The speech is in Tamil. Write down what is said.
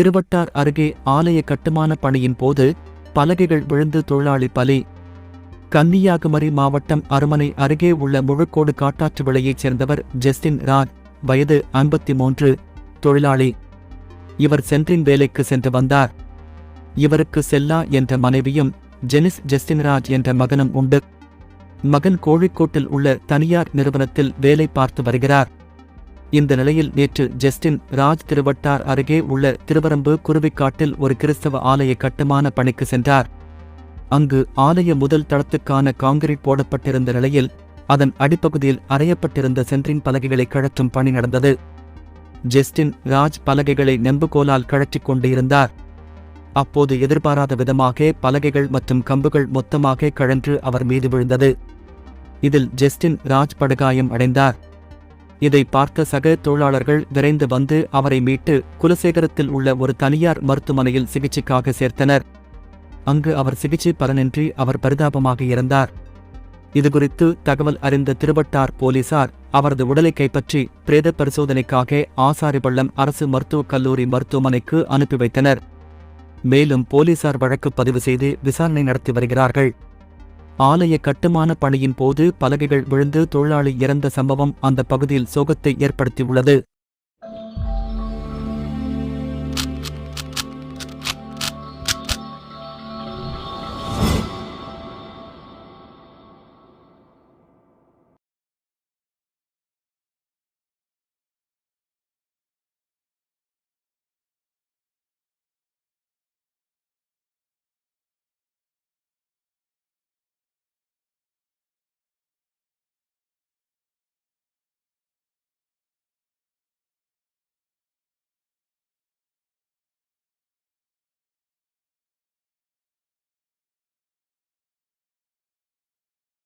திருவட்டார் அருகே ஆலய கட்டுமான பணியின் போது பலகைகள் விழுந்து தொழிலாளி பலி. கன்னியாகுமரி மாவட்டம் அருமனை அருகே உள்ள முழுக்கோடு காட்டாற்று விலையைச் சேர்ந்தவர் ஜஸ்டின் ராஜ் வயது ஐம்பத்தி மூன்று தொழிலாளி. இவர் சென்றின் வேலைக்கு சென்று வந்தார். இவருக்கு செல்லா என்ற மனைவியும் ஜெனிஸ் ஜஸ்டின்ராஜ் என்ற மகனும் உண்டு. மகன் கோழிக்கோட்டில் உள்ள தனியார் நிறுவனத்தில் வேலை பார்த்து வருகிறார். இந்த நிலையில் நேற்று ஜஸ்டின் ராஜ் திருவட்டார் அருகே உள்ள திருவரம்பு குருவிக்காட்டில் ஒரு கிறிஸ்தவ ஆலய கட்டுமான பணிக்கு சென்றார். அங்கு ஆலய முதல் தளத்துக்கான காங்கிரீட் போடப்பட்டிருந்த நிலையில் அதன் அடிப்பகுதியில் அறையப்பட்டிருந்த சென்றின் பலகைகளை கழற்றும் பணி நடந்தது. ஜெஸ்டின் ராஜ் பலகைகளை நெம்புகோலால் கழற்றிக் கொண்டிருந்தார். அப்போது எதிர்பாராத விதமாக பலகைகள் மற்றும் கம்புகள் மொத்தமாக கழன்று அவர் மீது விழுந்தது. இதில் ஜெஸ்டின் ராஜ் படுகாயம் அடைந்தார். இதை பார்த்த சக தொழிலாளர்கள் விரைந்து வந்து அவரை மீட்டு குலசேகரத்தில் உள்ள ஒரு தனியார் மருத்துவமனையில் சிகிச்சைக்காக சேர்த்தனர். அங்கு அவர் சிகிச்சை பலனின்றி அவர் பரிதாபமாக இறந்தார். இதுகுறித்து தகவல் அறிந்த திருவட்டார் போலீசார் அவரது உடலை கைப்பற்றி பிரேத பரிசோதனைக்காக ஆசாரிபள்ளம் அரசு மருத்துவக் கல்லூரி மருத்துவமனைக்கு அனுப்பி வைத்தனர். மேலும் போலீசார் வழக்கு பதிவு செய்து விசாரணை நடத்தி வருகிறார்கள். ஆலய கட்டுமான பணியின் போது பலகைகள் விழுந்து தொழிலாளி இறந்த சம்பவம் அந்த பகுதியில் சோகத்தை ஏற்படுத்தியுள்ளது.